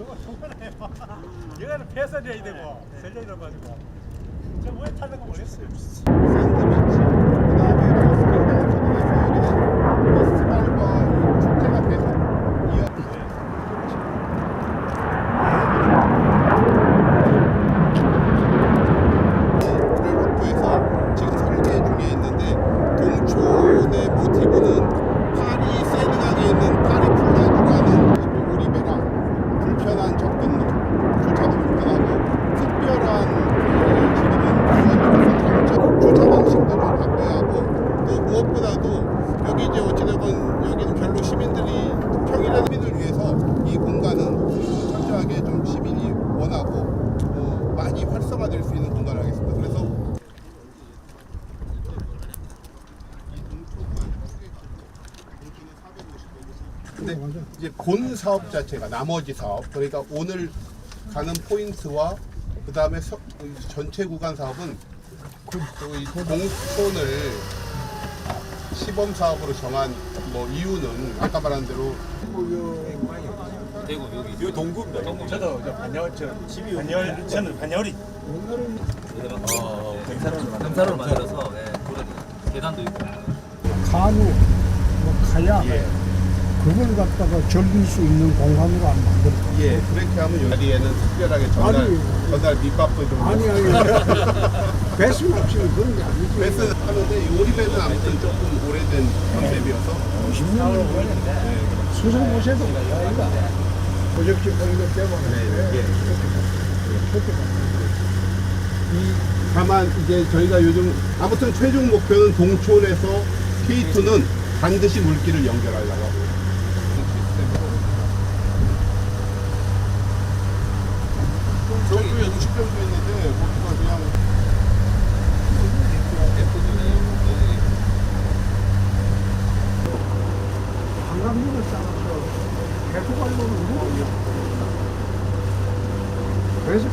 그거 좋아해요. 얘가는 배설해야 되고 설레이라 가지고 저왜 타는 거 모르겠어요. 샌드위치, 그다음에 스킨다운 서든에서 여기는 페스티벌과 축제가 계속 이어. 를 확보해서 지금 설계 중에 있는데 동촌의 모티브는 파리 세능하게 있는 파리 플라그라는 오리배랑 불편한 접근로 주차도 불편하고 특별한 그 지금은 주차장 주차 방식도 좀 바꿔야 하고 또 무엇보다도 여기 이제 어찌되건 여기는 별로 시민들이 평일에 시민을 위해서 이 공간은 철저하게 좀 시민이 원하고 또 많이 활성화될 수 있는 공간을 하겠습니다. 그래서 근데 이제 본 사업 자체가 나머지 사업 그러니까 오늘 가는 포인트와 그 다음에 전체 구간 사업은 또이 동촌을 시범 사업으로 정한 뭐 이유는 아까 말한 대로 대구 여기. 요 동구입니다. 동구. 저도 저 반열 저 집이 반열 저는 반열이 어, 금사로 만들어서 예, 그런 계단도 있고. 간우, 뭐 카약 그걸 갖다가 즐길 수 있는 공간으로 안 만들어. 예 그렇게 하면 여기에는 특별하게 전날 아니. 전날 밑밥도 좀 아니 아니 배수 없이 그런 게 아니지. 베스 하는데 이 오리배는 아무튼 조금 오래된 컨셉이어서 50년을 걸렸는데 수성 모세도 고적지 보이거 때문에 예. 다만 이제 저희가 요즘 아무튼 최종 목표는 동촌에서 K2는 반드시 물길을 연결하려고 하고 60평도 있는데 거기가 그냥 관광객을 쌓아서 계속 알고는 누구냐. 그래서